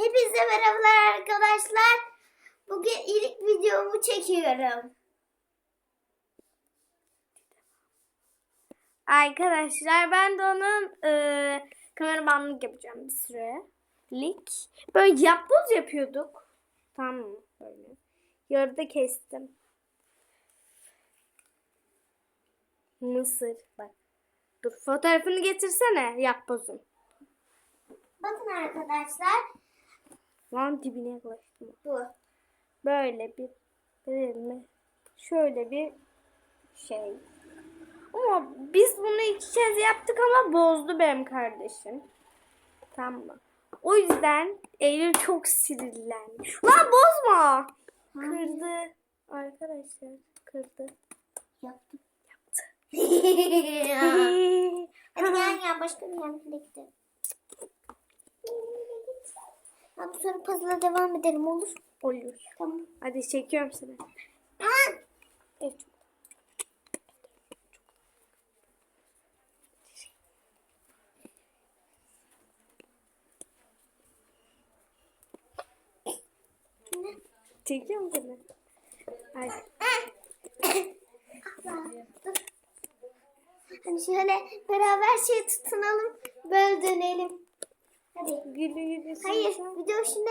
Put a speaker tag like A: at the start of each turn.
A: Hepinize merhabalar arkadaşlar. Bugün ilk videomu çekiyorum. Arkadaşlar ben de onun e, kameramanlık yapacağım bir sürelik. Böyle yapboz yapıyorduk. Tamam mı? Böyle. Yarıda kestim. Mısır. Bak. Dur fotoğrafını getirsene yapbozun. Bakın arkadaşlar. Lan dibine yaklaştım. Bu. Böyle bir böyle şöyle bir şey. Ama biz bunu iki kez yaptık ama bozdu benim kardeşim. Tamam mı? O yüzden Eylül çok sinirlendi. Lan bozma. Kırdı. Arkadaşlar kırdı. Yaptı. Yaptı. Hadi gel gel başka bir yerine gidelim. Abi sonra puzzle'a devam edelim olur. Olur. Tamam. Hadi çekiyorum seni. Evet. Çekiyor musun seni? Hadi. Hani şöyle beraber şey tutunalım. Böyle dönelim. Hadi. Gülü gülü. Hayır. Video şimdi